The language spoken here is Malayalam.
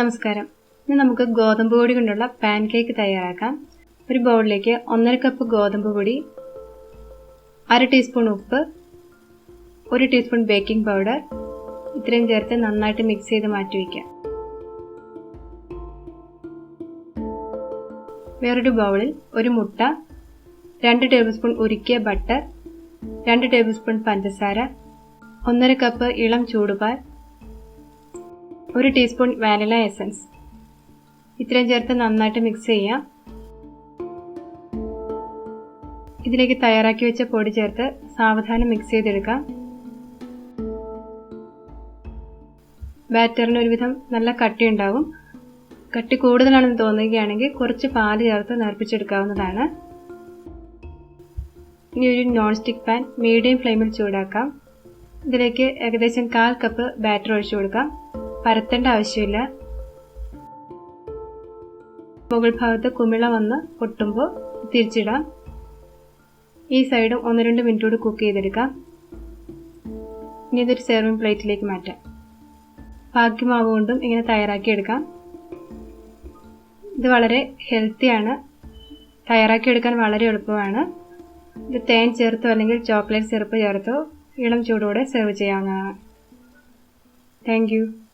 നമസ്കാരം. ഇനി നമുക്ക് ഗോതമ്പ് പൊടി കൊണ്ടുള്ള പാൻ കേക്ക് തയ്യാറാക്കാം. ഒരു ബൗളിലേക്ക് ഒന്നര കപ്പ് ഗോതമ്പ് പൊടി അര ടീസ്പൂൺ ഉപ്പ് ഒരു ടീസ്പൂൺ ബേക്കിംഗ് പൗഡർ ഇത്രയും ചേർത്ത് നന്നായിട്ട് മിക്സ് ചെയ്ത് മാറ്റി വയ്ക്കാം വേറൊരു ബൗളിൽ ഒരു മുട്ട രണ്ട് ടേബിൾ സ്പൂൺ ഉരുക്കിയ ബട്ടർ രണ്ട് ടേബിൾ സ്പൂൺ പഞ്ചസാര ഒന്നര കപ്പ് ഇളം ചൂടുപാൽ ഒരു ടീസ്പൂൺ വാനില എസൻസ്. ഇത്രയും ചേർത്ത് നന്നായിട്ട് മിക്സ് ചെയ്യാം. ഇതിലേക്ക് തയ്യാറാക്കി വെച്ച പൊടി ചേർത്ത് സാവധാനം മിക്സ് ചെയ്തെടുക്കാം. ബാറ്ററിന് ഒരുവിധം നല്ല കട്ടി ഉണ്ടാകും കട്ടി കൂടുതലാണെന്ന് തോന്നുകയാണെങ്കിൽ കുറച്ച് പാൽ ചേർത്ത് നേർപ്പിച്ചെടുക്കാവുന്നതാണ്. ഇനി ഒരു നോൺ സ്റ്റിക്ക് പാൻ മീഡിയം ഫ്ലെയിമിൽ ചൂടാക്കാം. ഇതിലേക്ക് ഏകദേശം കാൽ കപ്പ് ബാറ്റർ ഒഴിച്ചു കൊടുക്കാം. പരത്തേണ്ട ആവശ്യമില്ല. മുകൾ ഭാഗത്ത് കുമിള വന്ന് പൊട്ടുമ്പോൾ തിരിച്ചിടാം. ഈ സൈഡും ഒന്ന് രണ്ട് മിനിറ്റ് കൂടി കുക്ക് ചെയ്തെടുക്കാം. ഇനി ഇതൊരു സെർവിങ് പ്ലേറ്റിലേക്ക് മാറ്റാം. ഭാഗ്യമാവ് കൊണ്ടും ഇങ്ങനെ തയ്യാറാക്കിയെടുക്കാം ഇത് വളരെ ഹെൽത്തിയാണ് തയ്യാറാക്കിയെടുക്കാൻ വളരെ എളുപ്പമാണ്. ഇത് തേൻ ചേർത്തോ അല്ലെങ്കിൽ ചോക്ലേറ്റ് സിറപ്പ് ചേർത്തോ ഇളം ചൂടോടെ സെർവ് ചെയ്യാവുന്നതാണ്. താങ്ക്